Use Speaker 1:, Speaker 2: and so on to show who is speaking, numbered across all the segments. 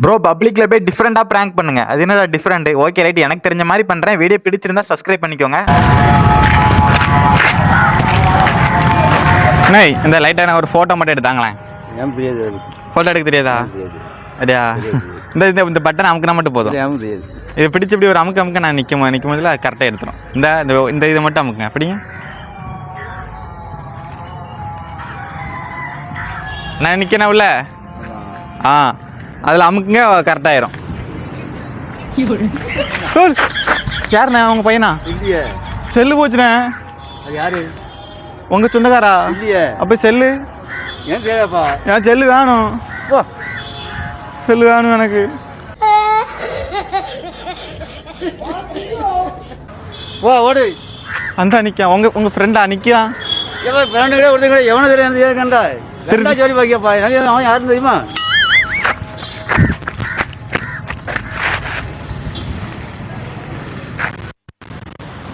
Speaker 1: Bro பப்ளிக்ல போய் டிஃப்ரெண்டா prank பண்ணுங்க. அது என்னடா டிஃப்ரெண்ட் ஓகே ரைட் எனக்கு தெரிஞ்ச மாதிரி பண்றேன். வீடியோ பிடிச்சிருந்தா சப்ஸ்கிரைப் பண்ணிக்கோங்க. அண்ணே இந்த லைட்டாக ஒரு ஃபோட்டோ மட்டும் எடுத்தாங்களேன். ஃபோட்டோ எடுக்க தெரியாதா? அப்படியா? இந்த இந்த இந்த பட்டன் அமுக்குனா மட்டும் போதும். இது பிடிச்சி இப்படி ஒரு அமுக்கு அமுக்க நான் நிற்கும் நிற்கும் போதில் கரெக்டாக எடுத்துரும். இந்த இந்த- இந்த இதை மட்டும் அமுக்குங்க. அப்படிங்க? நான் நிற்கணும் உள்ள? ஆ. அதில் அமுக்குங்க கரெக்டாயிரும் யாருண்ணே உங்க பையனா? செல்லு போச்சுண்ணே.
Speaker 2: யாரு?
Speaker 1: உங்க சொந்தக்காரா? அப்போ செல்லு. என் செல்லு வேணும்.
Speaker 2: ஓ
Speaker 1: செல்லு வேணும் எனக்கு.
Speaker 2: ஓ ஓடு.
Speaker 1: அந்த நிற்க உங்க உங்க ஃப்ரெண்டா நிற்கிறான்
Speaker 2: எவன் ஃப்ரெண்டு கூட ஒருத்தர் கூட எவனும் தெரியாது ஏன் கண்டா திருடா ஜோடி பாக்கியப்பா. அவன் யாருன்னு தெரியுமா?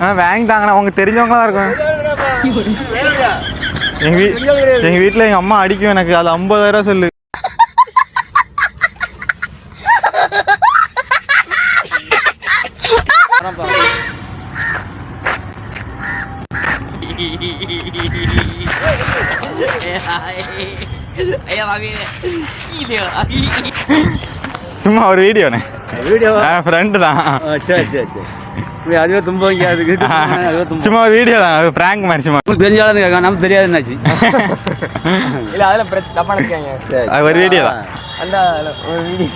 Speaker 1: ஆ வாங்கிட்டாங்கண்ணா உங்க தெரிஞ்சவங்களா இருக்கும். எங்க வீ எங்க வீட்டில் எங்க அம்மா அடிக்கும் எனக்கு. அது ஐம்பதாயிரம் சொல்லு. சும்மா ஒரு வீடியோண்ணே
Speaker 2: வீடியோ
Speaker 1: ஃப்ரெண்டு தான்.
Speaker 2: சரி சரி சரி. அதுவே தும்ப அதுக்கு அதுவே தும்ப
Speaker 1: சும்மா ஒரு வீடியோ தான் ஒரு ப்ராங்க் மாதிரி சும்மா.
Speaker 2: நமக்கு தெரிஞ்சாலும் கேட்க நமக்கு
Speaker 3: இல்ல அதுல நினைக்காங்க
Speaker 2: சரி
Speaker 1: அது ஒரு வீடியோ தான்.
Speaker 3: அந்த ஒரு வீடியோ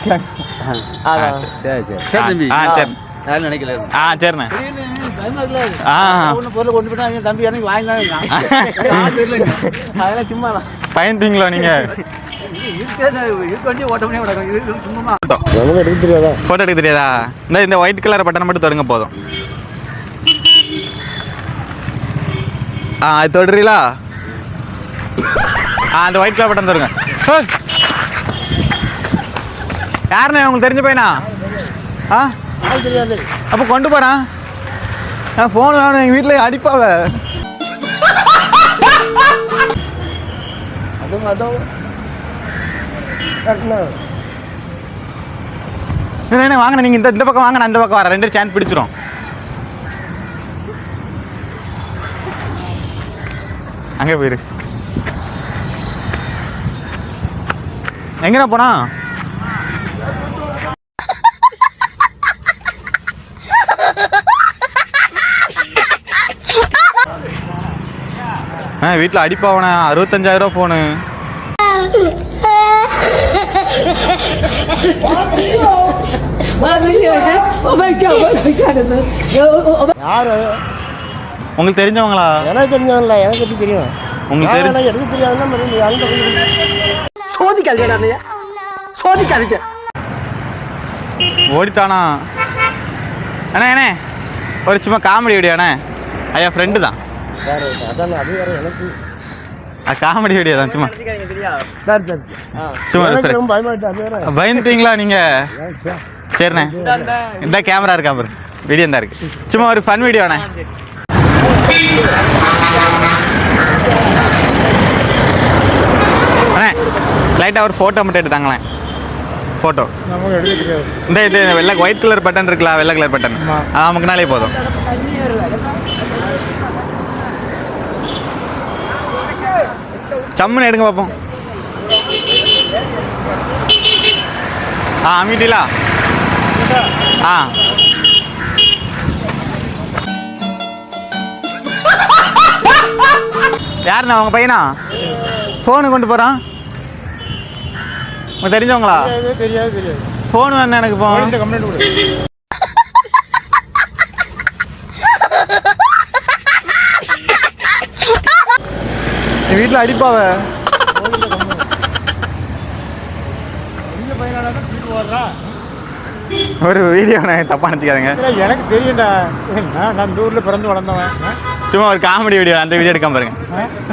Speaker 3: அதான்
Speaker 2: சரி. சரி. சரி தம்பி
Speaker 1: ஆ, சரி.
Speaker 2: யாரும் நினைக்கல.
Speaker 1: ஆ சரிண்ணே. ஆ.
Speaker 2: ஒன்று பொருளை கொண்டு போயிட்டா என் தம்பி எனக்கு வாங்கி தான்
Speaker 3: அதெல்லாம் சும்மா தான்
Speaker 1: பயந்துட்டீங்களோ நீங்க
Speaker 2: இருக்க வேண்டிய ஓட்டமே விடக்கும் இது சும்மா
Speaker 3: நமக்கு எடுக்க தெரியாதா
Speaker 1: இந்த இந்த ஒயிட் கலர் பட்டன் மட்டும் தொடுங்க போதும் ஆ அது தொடுறீங்களா ஆ அந்த ஒயிட் கலர் பட்டன் தொடுங்க ஏய். யாருண்ணே உங்களுக்கு தெரிஞ்ச பையனா ஆ
Speaker 2: தெரியாது
Speaker 1: அப்போ கொண்டு போகிறான் நான் ஃபோன் வேணும் எங்கள் வீட்டில் அடிப்பாவ
Speaker 3: அதுவும் அதுவும்
Speaker 1: என்ன வாங்க நீங்கள் இந்த இந்த பக்கம் வாங்க நான் இந்த பக்கம் வரேன். ரெண்டு சான்ஸ் பிடிச்சிரும். அங்கே போயிரு. எங்கண்ணா போனா? ஆ வீட்டில் அடிப்பாவனே? அறுபத்தஞ்சாயிரம் ரூபா ஃபோனு
Speaker 3: யாரு?
Speaker 1: உங்களுக்கு தெரிஞ்சவங்களா?
Speaker 3: எனக்கு தெரிஞ்சவன்ல எனக்கு எப்படி தெரியும்?
Speaker 1: உங்களுக்கு தெரியும்?
Speaker 3: எனக்கு தெரியாதுன்னா அந்த சோதிக்காதீங்க சோதிக்காதீங்க.
Speaker 1: ஓடிட்டானா? அண்ணே அண்ணே. ஒரு சும்மா காமெடி வீடியோ அண்ணே. ஐயா ஃப்ரெண்டு தான்.
Speaker 3: வேற அதான் அது வேற எனக்கு
Speaker 1: காமெடி வீடியோ தான் சும்மா.
Speaker 3: சரி சரி.
Speaker 1: சும்மா பயந்துட்டீங்களா நீங்க. சரிண்ணே. இந்த கேமரா இருக்கா பாரு. வீடியோ தான் இருக்கு. சும்மா ஒரு ஃபன் வீடியோ அண்ணே அண்ணே லைட்டாக ஒரு ஃபோட்டோ மட்டும் எடுத்தாங்களேன் ஃபோட்டோ இந்த இது வெள்ளை ஒயிட் கலர் பட்டன் இருக்குல்ல வெள்ளை கலர் பட்டன். அது நமக்குனாலே போதும். சம்முன்னு எடுங்க பார்ப்போம். ஆ அமிட்டிலா ஆ. யாருண்ணா உங்க பையனா? ஃபோனு கொண்டு போகிறான் உங்க தெரிஞ்சவங்களா?
Speaker 3: தெரியாது தெரியாது.
Speaker 1: ஃபோன் வேணும் எனக்கு இப்போ.
Speaker 3: கம்ப்ளைண்ட்
Speaker 1: என் வீட்டில் அடிப்பாவ ஒரு வீடியோ நான் தப்பா நினச்சிக்காதீங்க
Speaker 3: எனக்கு தெரியும்டா நான் நான் ஊர்ல பிறந்து வளர்ந்தவன்?
Speaker 1: சும்மா ஒரு காமெடி வீடியோ அந்த வீடியோ எடுக்காம பாருங்க?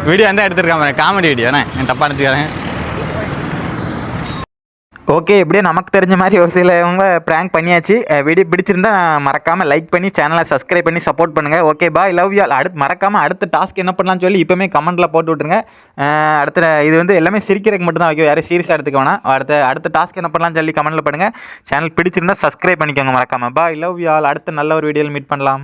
Speaker 1: வீடியோ அந்த எடுத்துருக்காம பாருங்க காமெடி வீடியோ என்ன தப்பா நினச்சிக்காதீங்க ஓகே எப்படியோ நமக்கு தெரிஞ்ச மாதிரி ஒரு சிலவங்க ப்ராங்க் பண்ணியாச்சு. வீடியோ பிடிச்சிருந்தா மறக்காமல் லைக் பண்ணி சேனலை சப்ஸ்கிரைப் பண்ணி சப்போர்ட் பண்ணுங்கள் ஓகே பாய் லவ் யூ அடுத்து மறக்காமல் அடுத்த டாஸ்க் என்ன பண்ணலாம்னு சொல்லி இப்போமே கமெண்ட்டில் போட்டு விட்ருங்க அடுத்த இது வந்து எல்லாமே சிரிக்கிறதுக்கு மட்டும் தான் வைக்கும் யாரும் சீரியஸாக எடுத்துக்க வேணாம். அடுத்த அடுத்த டாஸ்க் என்ன பண்ணலாம்னு சொல்லி கமெண்ட்டில் பண்ணுங்கள் சேனல் பிடிச்சிருந்தா சப்ஸ்கிரைப் பண்ணிக்கோங்க மறக்காமல் பாய் லவ் யூ ஆல் அடுத்த நல்ல ஒரு வீடியோவில் மீட் பண்ணலாம்.